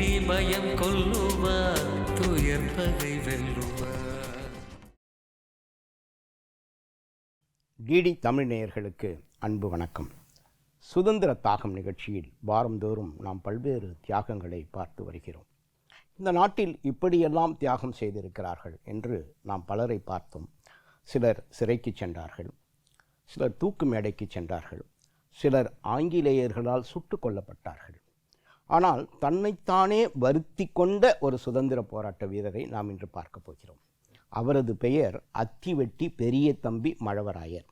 நீ பயம் கொல்லுவார் துயர் பகை வெல்லுவார். டிடி தமிழ் நேயர்களுக்கு அன்பு வணக்கம். சுதந்திர தாகம் நிகழ்ச்சியில் வாரந்தோறும் நாம் பல்வேறு தியாகங்களை பார்த்து வருகிறோம். இந்த நாட்டில் இப்படியெல்லாம் தியாகம் செய்திருக்கிறார்கள் என்று நாம் பலரை பார்த்தோம் சிலர் சிறைக்கு சென்றார்கள் சிலர் தூக்கு மேடைக்கு சென்றார்கள் சிலர் ஆங்கிலேயர்களால் சுட்டு கொல்லப்பட்டார்கள். ஆனால் தன்னைத்தானே வருத்தி கொண்ட ஒரு சுதந்திர போராட்ட வீரரை நாம் இன்று பார்க்க போகிறோம். அவரது பெயர் அத்திவெட்டி பெரிய தம்பி மழவராயர்.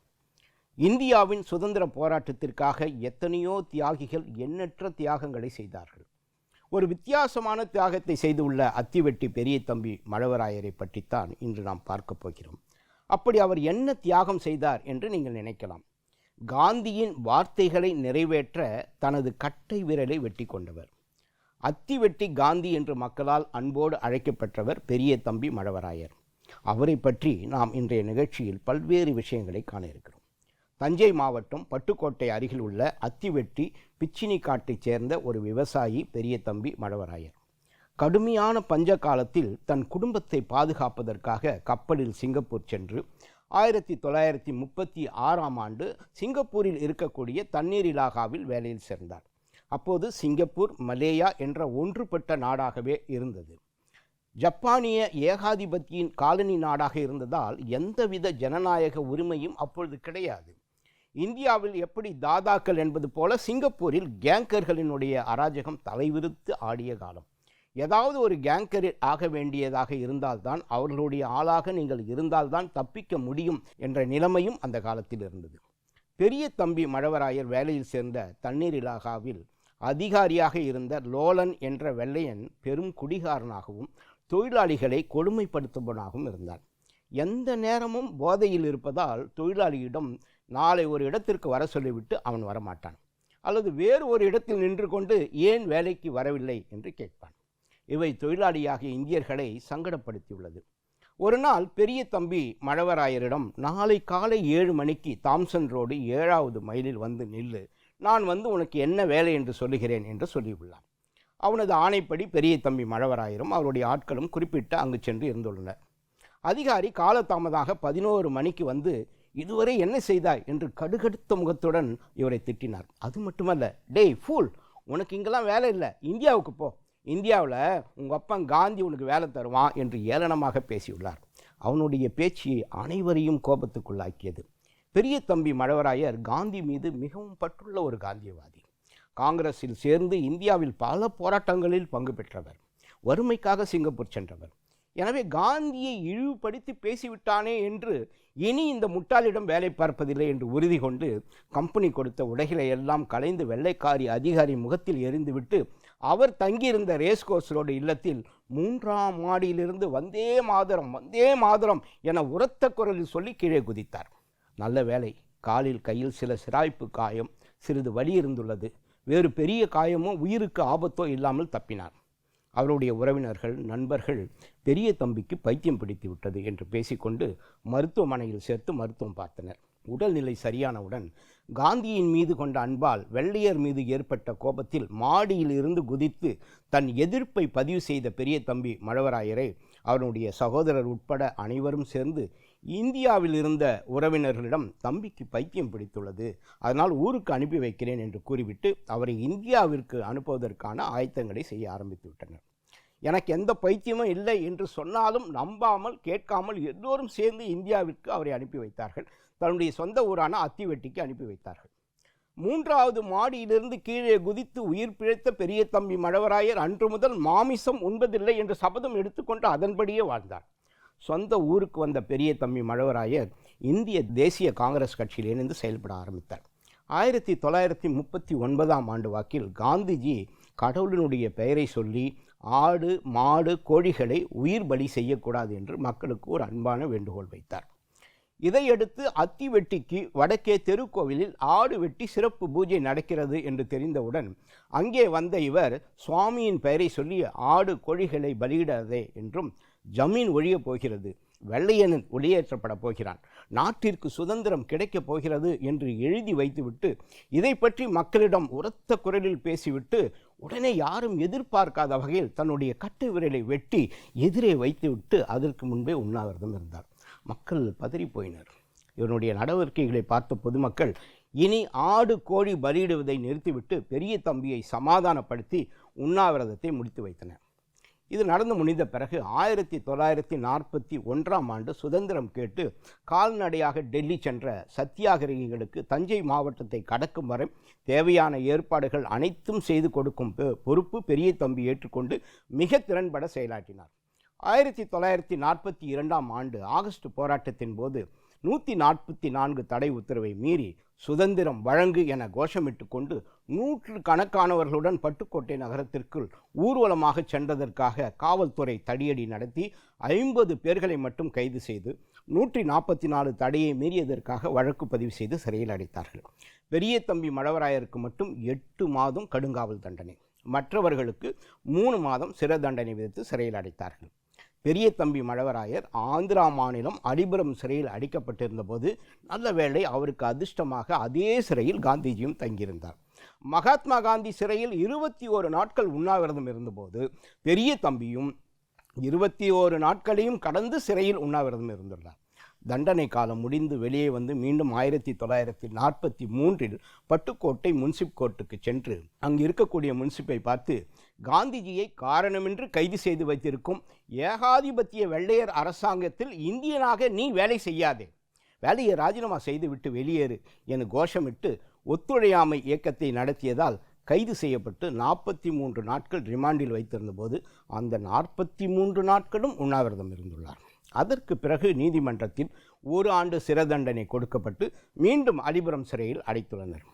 இந்தியாவின் சுதந்திர போராட்டத்திற்காக எத்தனையோ தியாகிகள் எண்ணற்ற தியாகங்களை செய்தார்கள். ஒரு வித்தியாசமான தியாகத்தை செய்துள்ள அத்திவெட்டி பெரிய தம்பி மழவராயரை பற்றித்தான் இன்று நாம் பார்க்க போகிறோம். அப்படி அவர் என்ன தியாகம் செய்தார் என்று நீங்கள் நினைக்கலாம். காந்தியின் வார்த்தைகளை நிறைவேற்ற தனது கட்டை விரலை வெட்டி கொண்டவர் அத்தி வெட்டி காந்தி என்று மக்களால் அன்போடு அழைக்கப்பெற்றவர் பெரிய தம்பி மழவராயர். அவரை பற்றி நாம் இன்றைய நிகழ்ச்சியில் பல்வேறு விஷயங்களை காண இருக்கிறோம். தஞ்சை மாவட்டம் பட்டுக்கோட்டை அருகில் உள்ள அத்திவெட்டி பிச்சினி காட்டைச் சேர்ந்த ஒரு விவசாயி பெரிய தம்பி மழவராயர். கடுமையான பஞ்ச காலத்தில் தன் குடும்பத்தை பாதுகாப்பதற்காக கப்பலில் சிங்கப்பூர் சென்று ஆயிரத்தி தொள்ளாயிரத்தி முப்பத்தி ஆறாம் ஆண்டு சிங்கப்பூரில் இருக்கக்கூடிய தண்ணீர் இலாகாவில் வேலையில் சேர்ந்தார். அப்போது சிங்கப்பூர் மலேயா என்ற ஒன்றுபட்ட நாடாகவே இருந்தது. ஜப்பானிய ஏகாதிபத்தியின் காலனி நாடாக இருந்ததால் எந்தவித ஜனநாயக உரிமையும் அப்பொழுது கிடையாது. இந்தியாவில் எப்படி தாதாக்கள் என்பது போல சிங்கப்பூரில் கேங்கர்களினுடைய அராஜகம் தலைவிரித்து ஆடிய காலம். ஏதாவது ஒரு கேங்கர் ஆக வேண்டியதாக இருந்தால்தான் அவர்களுடைய ஆளாக நீங்கள் இருந்தால்தான் தப்பிக்க முடியும் என்ற நிலைமையும் அந்த காலத்தில் இருந்தது. பெரிய தம்பி மழவராயர் வேலையில் சேர்ந்த தண்ணீர் இலாகாவில் அதிகாரியாக இருந்த லோலன் என்ற வெள்ளையன் பெரும் குடிகாரனாகவும் தொழிலாளிகளை கொடுமைப்படுத்துபவனாகவும் இருந்தான். எந்த நேரமும் போதையில் இருப்பதால் தொழிலாளியிடம் நாளை ஒரு இடத்திற்கு வர சொல்லிவிட்டு அவன் வரமாட்டான் அல்லது வேறு ஒரு இடத்தில் நின்று கொண்டு ஏன் வேலைக்கு வரவில்லை? என்று கேட்பான். இவை தொழிலாளியாகிய இந்தியர்களை சங்கடப்படுத்தியுள்ளது. ஒரு நாள் பெரிய தம்பி மழவராயரிடம் நாளை காலை ஏழு மணிக்கு தாம்சன் ரோடு ஏழாவது மைலில் வந்து நில்லு. நான் வந்து உனக்கு என்ன வேலை என்று சொல்லுகிறேன் என்று சொல்லியுள்ளான். அவனது ஆணைப்படி பெரிய தம்பி மழவராயரும் அவருடைய ஆட்களும் குறிப்பிட்டு அங்கு சென்று இருந்துள்ளனர். அதிகாரி காலதாமதாக பதினோரு மணிக்கு வந்து இதுவரை என்ன செய்தாய்? என்று கடுகடுத்த முகத்துடன் இவரை திட்டினார். அது மட்டுமல்ல. டேய் ஃபூல்! உனக்கு இங்கெல்லாம் வேலை இல்லை. இந்தியாவுக்கு போ. இந்தியாவில் உங்கள் அப்பன் காந்தி உனக்கு வேலை தருவான் என்று ஏளனமாக பேசியுள்ளார். அவனுடைய பேச்சு அனைவரையும் கோபத்துக்குள்ளாக்கியது. பெரிய தம்பி மழவராயர் காந்தி மீது மிகவும் பற்றுள்ள ஒரு காந்தியவாதி. காங்கிரஸில் சேர்ந்து இந்தியாவில் பல போராட்டங்களில் பங்கு பெற்றவர். வறுமைக்காக சிங்கப்பூர் சென்றவர். எனவே காந்தியை இழிவுபடுத்தி பேசிவிட்டானே என்று இனி இந்த முட்டாளிடம் வேலை பார்ப்பதில்லை என்று உறுதி கொண்டு கம்பெனி கொடுத்த உடைகளை எல்லாம் கலைந்து வெள்ளைக்காரி அதிகாரி முகத்தில் எரிந்துவிட்டு அவர் தங்கியிருந்த ரேஸ்கோர்ஸ் ரோடு இல்லத்தில் மூன்றாம் மாடியிலிருந்து வந்தே மாதரம் வந்தே மாதரம் என உரத்த குரலில் சொல்லி கீழே குதித்தார். நல்ல வேலை காலில் கையில் சில சிராய்ப்பு காயம் சிறிது வலி இருந்துள்ளது. வேறு பெரிய காயமோ உயிருக்கு ஆபத்தோ இல்லாமல் தப்பினார். அவருடைய உறவினர்கள் நண்பர்கள் பெரிய தம்பிக்கு பைத்தியம் பிடித்து விட்டது என்று பேசிக்கொண்டு மருத்துவமனையில் சேர்த்து மருத்துவம் பார்த்தனர். உடல்நிலை சரியானவுடன் காந்தியின் மீது கொண்ட அன்பால் வெள்ளையர் மீது ஏற்பட்ட கோபத்தில் மாடியில் இருந்து குதித்து தன் எதிர்ப்பை பதிவு செய்த பெரிய தம்பி மழவராயரை அவனுடைய சகோதரர் உட்பட அனைவரும் சேர்ந்து இந்தியாவில் இருந்த உறவினர்களிடம் தம்பிக்கு பைத்தியம் பிடித்துள்ளது. அதனால் ஊருக்கு அனுப்பி வைக்கிறேன் என்று கூறிவிட்டு அவரை இந்தியாவிற்கு அனுப்புவதற்கான ஆயத்தங்களை செய்ய ஆரம்பித்து விட்டனர். எனக்கு எந்த பைத்தியமும் இல்லை என்று சொன்னாலும் நம்பாமல் கேட்காமல் எல்லோரும் சேர்ந்து இந்தியாவிற்கு அவரை அனுப்பி வைத்தார்கள். தன்னுடைய சொந்த ஊரான அத்திவெட்டிக்கு அனுப்பி வைத்தார்கள். மூன்றாவது மாடியிலிருந்து கீழே குதித்து உயிர் பிழைத்த பெரிய தம்பி மழவராயர் அன்று முதல் மாமிசம் உண்பதில்லை என்று சபதம் எடுத்துக்கொண்டு அதன்படியே வாழ்ந்தார். சொந்த ஊருக்கு வந்த பெரிய தம்பி மழவராயர் இந்திய தேசிய காங்கிரஸ் கட்சியில் இணைந்து செயல்பட ஆரம்பித்தார். ஆயிரத்தி தொள்ளாயிரத்தி முப்பத்தி ஒன்பதாம் ஆண்டு வாக்கில் காந்திஜி கடவுளினுடைய பெயரை சொல்லி ஆடு மாடு கோழிகளை உயிர் பலி செய்யக்கூடாது என்று மக்களுக்கு ஒரு அன்பான வேண்டுகோள் வைத்தார். இதையடுத்து அத்தி வெட்டிக்கு வடக்கே தெருக்கோவிலில் ஆடு வெட்டி சிறப்பு பூஜை நடக்கிறது என்று தெரிந்தவுடன் அங்கே வந்த இவர் சுவாமியின் பெயரை சொல்லி ஆடு கோழிகளை பலியிடாதே என்றும் ஜமீன் ஒழியப் போகிறது வெள்ளையனன் ஒளியேற்றப்பட போகிறான் நாட்டிற்கு சுதந்திரம் கிடைக்கப் போகிறது என்று எழுதி வைத்துவிட்டு இதை பற்றி மக்களிடம் உரத்த குரலில் பேசிவிட்டு உடனே யாரும் எதிர்பார்க்காத வகையில் தன்னுடைய கட்டு விரலை வெட்டி எதிரே வைத்துவிட்டு அதற்கு முன்பே உண்ணாவிரதம் இருந்தார். மக்கள் பதறி போயினர் இவனுடைய நடவடிக்கைகளை பார்த்த பொதுமக்கள் இனி ஆடு கோழி பலியிடுவதை நிறுத்திவிட்டு பெரிய தம்பியை சமாதானப்படுத்தி உண்ணாவிரதத்தை முடித்து வைத்தனர். இது நடந்து முடிந்த பிறகு ஆயிரத்தி தொள்ளாயிரத்தி நாற்பத்தி ஒன்றாம் ஆண்டு சுதந்திரம் கேட்டு கால்நடையாக டெல்லி சென்ற சத்தியாகிரகிகளுக்கு தஞ்சை மாவட்டத்தை கடக்கும் வரை தேவையான ஏற்பாடுகள் அனைத்தும் செய்து கொடுக்கும் பொறுப்பு பெரிய தம்பி ஏற்றுக்கொண்டு மிக திறன்பட செயலாற்றினார். ஆயிரத்தி தொள்ளாயிரத்தி நாற்பத்தி இரண்டாம் ஆண்டு ஆகஸ்ட் போராட்டத்தின் போது நூற்றி நாற்பத்தி நான்கு தடை உத்தரவை மீறி சுதந்திரம் வழங்கு என கோஷமிட்டு கொண்டு நூற்று கணக்கானவர்களுடன் பட்டுக்கோட்டை நகரத்திற்குள் ஊர்வலமாக சென்றதற்காக காவல்துறை தடியடி நடத்தி ஐம்பது பேர்களை மட்டும் கைது செய்து நூற்றி நாற்பத்தி நாலு தடையை மீறியதற்காக வழக்கு பதிவு செய்து சிறையில் அடைத்தார்கள். பெரிய தம்பி மழவராயருக்கு மட்டும் எட்டு மாதம் கடுங்காவல் தண்டனை. மற்றவர்களுக்கு மூணு மாதம் சிறை தண்டனை விதித்து சிறையில் அடைத்தார்கள். பெரிய தம்பி மழவராயர் ஆந்திரா மாநிலம் அடிபுரம் சிறையில் அடிக்கப்பட்டிருந்த போது நல்ல வேளை அவருக்கு அதிர்ஷ்டமாக அதே சிறையில் காந்திஜியும் தங்கியிருந்தார். மகாத்மா காந்தி சிறையில் இருபத்தி ஓரு நாட்கள் உண்ணாவிரதம் இருந்தபோது பெரிய தம்பியும் இருபத்தி ஓரு நாட்களையும் கடந்து சிறையில் உண்ணாவிரதம் இருந்துள்ளார். தண்டனை காலம் முடிந்து வெளியே வந்து மீண்டும் ஆயிரத்தி தொள்ளாயிரத்தி நாற்பத்தி மூன்றில் பட்டுக்கோட்டை முன்சிப் கோர்ட்டுக்கு சென்று அங்கு இருக்கக்கூடிய முன்சிப்பை பார்த்து காந்திஜியை காரணமின்றி கைது செய்து வைத்திருக்கும் ஏகாதிபத்திய வெள்ளையர் அரசாங்கத்தில் இந்தியனாக நீ வேலை செய்யாதே. வேலையை ராஜினாமா செய்துவிட்டு வெளியேறு என கோஷமிட்டு ஒத்துழையாமை இயக்கத்தை நடத்தியதால் கைது செய்யப்பட்டு நாற்பத்தி மூன்று நாட்கள் ரிமாண்டில் வைத்திருந்தபோது அந்த நாற்பத்தி மூன்று நாட்களும் உண்ணாவிரதம் இருந்துள்ளார் அதற்கு பிறகு நீதிமன்றத்தில் ஒரு ஆண்டு சிறை தண்டனை கொடுக்கப்பட்டு மீண்டும் அலிபுரம் சிறையில் அடைத்துள்ளனர்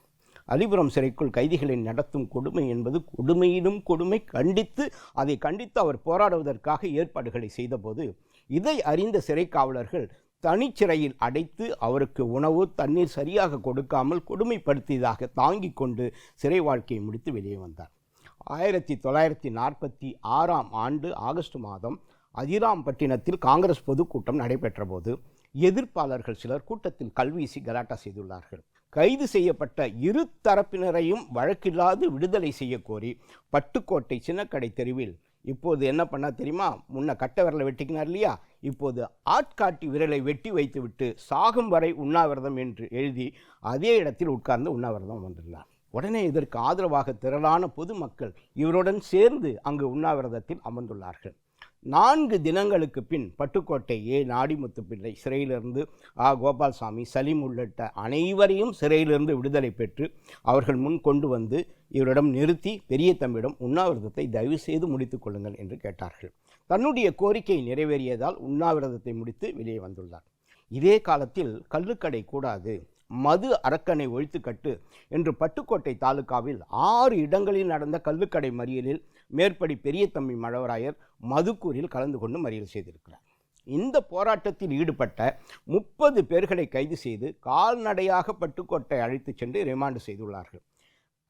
அலிபுரம் சிறைக்குள் கைதிகளை நடத்தும் கொடுமை என்பது கொடுமையிலும் கொடுமை கண்டித்து அதை கண்டித்து அவர் போராடுவதற்காக ஏற்பாடுகளை செய்தபோது இதை அறிந்த சிறை காவலர்கள் தனிச்சிறையில் அடைத்து அவருக்கு உணவு தண்ணீர் சரியாக கொடுக்காமல் கொடுமைப்படுத்தியதாக தாங்கிக் கொண்டு சிறை வாழ்க்கையை முடித்து வெளியே வந்தார். ஆயிரத்தி தொள்ளாயிரத்தி நாற்பத்தி ஆறாம் ஆண்டு ஆகஸ்ட் மாதம் அதிராம்பட்டினத்தில் காங்கிரஸ் பொதுக்கூட்டம் நடைபெற்ற போது எதிர்ப்பாளர்கள் சிலர் கூட்டத்தில் கல்வீசி கலாட்டா செய்துள்ளார்கள். கைது செய்யப்பட்ட இரு தரப்பினரையும் வழக்கில்லாது விடுதலை செய்ய கோரி பட்டுக்கோட்டை சின்னக்கடை தெருவில் இப்போது என்ன பண்ணா தெரியுமா? முன்ன கட்ட விரலை வெட்டிக்கினார் இல்லையா? இப்போது ஆட்காட்டி விரலை வெட்டி வைத்துவிட்டு சாகும் வரை உண்ணாவிரதம் என்று எழுதி அதே இடத்தில் உட்கார்ந்து உண்ணாவிரதம் வந்திருந்தார் உடனே இதற்கு ஆதரவாக திரளான பொதுமக்கள் இவருடன் சேர்ந்து அங்கு உண்ணாவிரதத்தில் அமர்ந்துள்ளார்கள். நான்கு தினங்களுக்கு பின் பட்டுக்கோட்டை ஏ நாடிமுத்து பிள்ளை சிறையிலிருந்து ஆ. கோபால்சாமி சலீம் உள்ளிட்ட அனைவரையும் சிறையிலிருந்து விடுதலை பெற்று அவர்கள் முன் கொண்டு வந்து இவரிடம் நிறுத்தி பெரிய தம்மிடம் உண்ணாவிரதத்தை தயவு செய்து முடித்துக் கொள்ளுங்கள் என்று கேட்டார்கள். தன்னுடைய கோரிக்கை நிறைவேறியதால் உண்ணாவிரதத்தை முடித்து வெளியே வந்துள்ளார். இதே காலத்தில் கள்ளுக்கடை கூடாது. மது அரக்கனை ஒழித்துக்கட்டு என்று பட்டுக்கோட்டை தாலுகாவில் ஆறு இடங்களில் நடந்த கள்ளுக்கடை மறியலில் மேற்படி பெரிய தம்பி மழவராயர் மதுக்கூரில் கலந்து கொண்டு மறியல் செய்திருக்கிறார். இந்த போராட்டத்தில் ஈடுபட்ட முப்பது பேர்களை கைது செய்து கால்நடையாக பட்டுக்கோட்டை அழைத்துச் சென்று ரிமாண்டு செய்துள்ளார்கள்.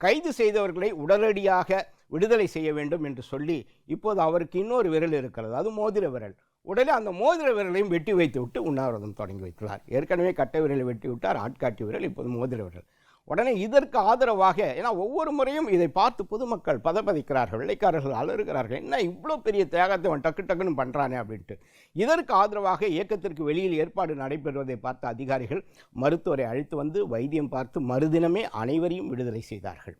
கைது செய்தவர்களை உடனடியாக விடுதலை செய்ய வேண்டும் என்று சொல்லி இப்போது அவருக்கு இன்னொரு விரல் இருக்கிறது. அது மோதிர விரல். உடனே அந்த மோதிர விரலையும் வெட்டி வைத்து விட்டு உண்ணாவிரதம் தொடங்கி வைத்துள்ளார். ஏற்கனவே கட்டை விரலை வெட்டி விட்டார் ஆட்காட்டி விரல் இப்போது மோதிர விரல். உடனே இதற்கு ஆதரவாக ஏன்னா ஒவ்வொரு முறையும் இதை பார்த்து பொதுமக்கள் பதப்பதிக்கிறார்கள் வெள்ளைக்காரர்கள் அலறுகிறார்கள் என்ன இவ்வளோ பெரிய தியாகத்தை அவன் டக்கு டக்குன்னு பண்ணுறானே அப்படின்ட்டு. இதற்கு ஆதரவாக இயக்கத்திற்கு வெளியில் ஏற்பாடு நடைபெறுவதை பார்த்த அதிகாரிகள் மருத்துவரை அழைத்து வந்து வைத்தியம் பார்த்து மறுதினமே அனைவரையும் விடுதலை செய்தார்கள்.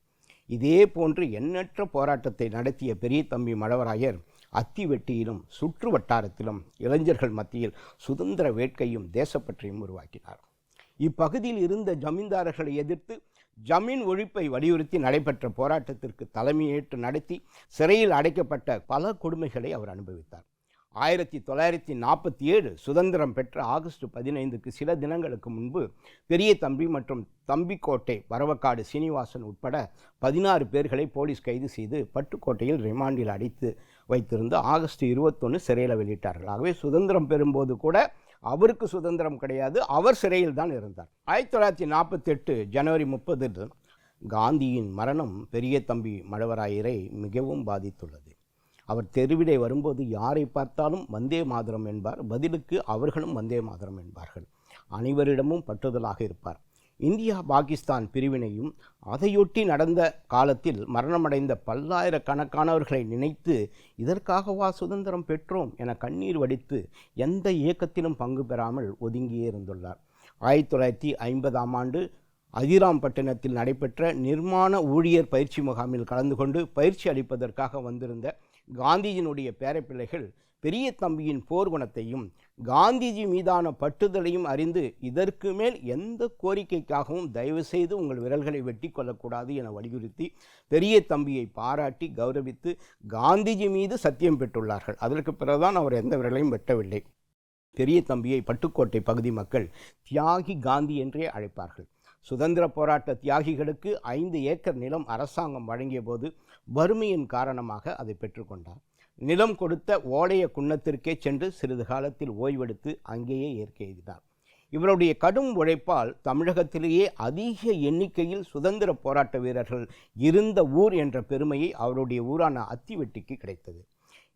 இதே போன்று எண்ணற்ற போராட்டத்தை நடத்திய பெரிய தம்பி மழவராயர் அத்திவெட்டியிலும் சுற்று வட்டாரத்திலும் இளைஞர்கள் மத்தியில் சுதந்திர வேட்கையும் தேசப்பற்றையும் உருவாக்கினார். இப்பகுதியில் இருந்த ஜமீன்தாரர்களை எதிர்த்து ஜமீன் ஒழிப்பை வலியுறுத்தி நடைபெற்ற போராட்டத்திற்கு தலைமையேற்று நடத்தி சிறையில் அடைக்கப்பட்ட பல கொடுமைகளை அவர் அனுபவித்தார். ஆயிரத்தி தொள்ளாயிரத்தி நாற்பத்தி ஏழு சுதந்திரம் பெற்ற ஆகஸ்ட் பதினைந்துக்கு சில தினங்களுக்கு முன்பு பெரிய தம்பி மற்றும் தம்பிக்கோட்டை வரவக்காடு சீனிவாசன் உட்பட பதினாறு பேர்களை போலீஸ் கைது செய்து பட்டுக்கோட்டையில் ரிமாண்டில் அடைத்து வைத்திருந்து ஆகஸ்ட் இருபத்தொன்று சிறையில் வெளியிட்டார்கள். ஆகவே சுதந்திரம் பெறும்போது கூட அவருக்கு சுதந்திரம் கிடையாது. அவர் சிறையில் தான் இருந்தார். ஆயிரத்தி தொள்ளாயிரத்தி நாற்பத்தெட்டு ஜனவரி முப்பது காந்தியின் மரணம் பெரிய தம்பி மழவராயரை மிகவும் பாதித்துள்ளது. அவர் தெருவிடை வரும்போது யாரை பார்த்தாலும் வந்தே மாதரம் என்பார். பதிலுக்கு அவர்களும் வந்தே மாதரம் என்பார்கள். அனைவரிடமும் பற்றுதலாக இருப்பார். இந்தியா பாகிஸ்தான் பிரிவினையும் அதையொட்டி நடந்த காலத்தில் மரணமடைந்த பல்லாயிரக்கணக்கானவர்களை நினைத்து இதற்காகவா சுதந்திரம் பெற்றோம் என கண்ணீர் வடித்து எந்த இயக்கத்திலும் பங்கு பெறாமல் ஒதுங்கியே இருந்துள்ளார். ஆயிரத்தி தொள்ளாயிரத்தி ஐம்பதாம் ஆண்டு அதிராம்பட்டினத்தில் நடைபெற்ற நிர்மாண ஊழியர் பயிற்சி முகாமில் கலந்து கொண்டு பயிற்சி அளிப்பதற்காக வந்திருந்த காந்தியினுடைய பேரப்பிள்ளைகள் பெரிய தம்பியின் போர்க்குணத்தையும் காந்திஜி மீதான பட்டுதலையும் அறிந்து இதற்கு மேல் எந்த கோரிக்கைக்காகவும் தயவு செய்து உங்கள் விரல்களை வெட்டி கொள்ளக்கூடாது என வலியுறுத்தி பெரிய தம்பியை பாராட்டி கௌரவித்து காந்திஜி மீது சத்தியம் பெற்றுள்ளார்கள். அதற்கு பிறகுதான் அவர் எந்த விரலையும் வெட்டவில்லை. பெரிய தம்பியை பட்டுக்கோட்டை பகுதி மக்கள் தியாகி காந்தி என்றே அழைப்பார்கள். சுதந்திர போராட்ட தியாகிகளுக்கு ஐந்து ஏக்கர் நிலம் அரசாங்கம் வழங்கிய போது வறுமையின் காரணமாக அதை பெற்றுக்கொண்டார் நிலம் கொடுத்த ஓடைய குன்னத்திற்கே சென்று சிறிது காலத்தில் ஓய்வெடுத்து அங்கேயே இயற்கை எய்தினார். இவருடைய கடும் உழைப்பால் தமிழகத்திலேயே அதிக எண்ணிக்கையில் சுதந்திர போராட்ட வீரர்கள் இருந்த ஊர் என்ற பெருமையை அவருடைய ஊரான அத்திவெட்டிக்கு கிடைத்தது.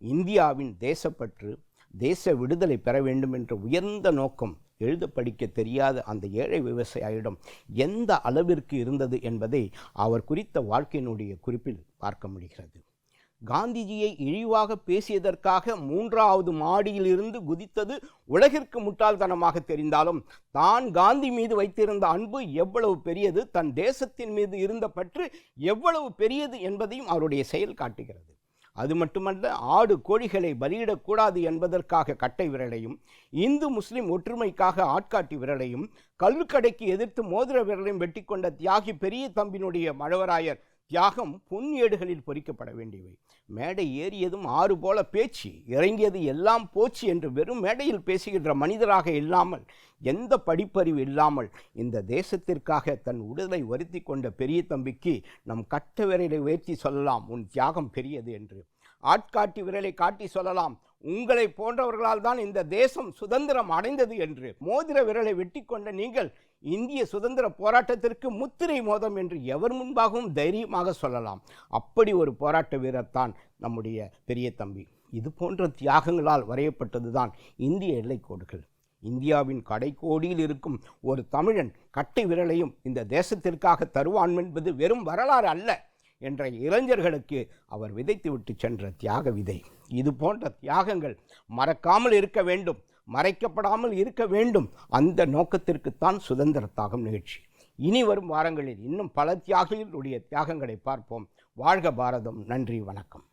இந்தியாவின் தேசப்பற்று தேச விடுதலை பெற வேண்டும் என்ற உயர்ந்த நோக்கம் எழுத படிக்க தெரியாத அந்த ஏழை விவசாயியிடம் எந்த அளவிற்கு இருந்தது என்பதை அவர் குறித்த வாழ்க்கையினுடைய குறிப்பில் பார்க்க முடிகிறது. காந்திஜியை இழிவாக பேசியதற்காக மூன்றாவது மாடியில் இருந்து குதித்தது உலகிற்கு முட்டாள்தனமாக தெரிந்தாலும் தான் காந்தி மீது வைத்திருந்த அன்பு எவ்வளவு பெரியது தன் தேசத்தின் மீது இருந்த பற்று எவ்வளவு பெரியது என்பதையும் அவருடைய செயல் காட்டுகிறது. அது மட்டுமல்ல ஆடு கோழிகளை பலியிடக்கூடாது என்பதற்காக கட்டை விரலையும் இந்து முஸ்லிம் ஒற்றுமைக்காக ஆட்காட்டி விரலையும் கல்லுக்கடைக்கு எதிர்த்து மோதிர விரலையும் வெட்டி கொண்ட தியாகி பெரிய தம்பினுடைய மழவராயர் தியாகம் பொன் ஏடுகளில் பொறிக்கப்பட வேண்டியவை. மேடை ஏறியதும் ஆறு போல பேச்சு இறங்கியது எல்லாம் போச்சு என்று வெறும் மேடையில் பேசுகின்ற மனிதராக இல்லாமல் எந்த படிப்பறிவு இல்லாமல் இந்த தேசத்திற்காக தன் உடலை வருத்தி கொண்ட பெரிய தம்பிக்கு நம் கட்ட விரலை உயர்த்தி சொல்லலாம் உன் தியாகம் பெரியது என்று. ஆட்காட்டி விரலை காட்டி சொல்லலாம் உங்களை போன்றவர்களால் தான் இந்த தேசம் சுதந்திரம் அடைந்தது என்று. மோதிர விரலை வெட்டி கொண்ட நீங்கள் இந்திய சுதந்திர போராட்டத்திற்கு முத்திரை மோதம் என்று எவர் முன்பாகவும் தைரியமாக சொல்லலாம். அப்படி ஒரு போராட்ட வீரர் தான் நம்முடைய பெரிய தம்பி. இது போன்ற தியாகங்களால் வரையப்பட்டதுதான் இந்திய எல்லைக்கோடுகள். இந்தியாவின் கடைக்கோடியில் இருக்கும் ஒரு தமிழன் கட்டை விரலையும் இந்த தேசத்திற்காக தருவான் என்பது வெறும் வரலாறு அல்ல என்ற இளைஞர்களுக்கு அவர் விதைத்துவிட்டு சென்ற தியாக விதை. இது போன்ற தியாகங்கள் மறக்காமல் இருக்க வேண்டும். மறைக்கப்படாமல் இருக்க வேண்டும். அந்த நோக்கத்திற்குத்தான் சுதந்திர நிகழ்ச்சி. இனி வரும் வாரங்களில் இன்னும் பல தியாகிகளுடைய தியாகங்களை பார்ப்போம். வாழ்க பாரதம். நன்றி. வணக்கம்.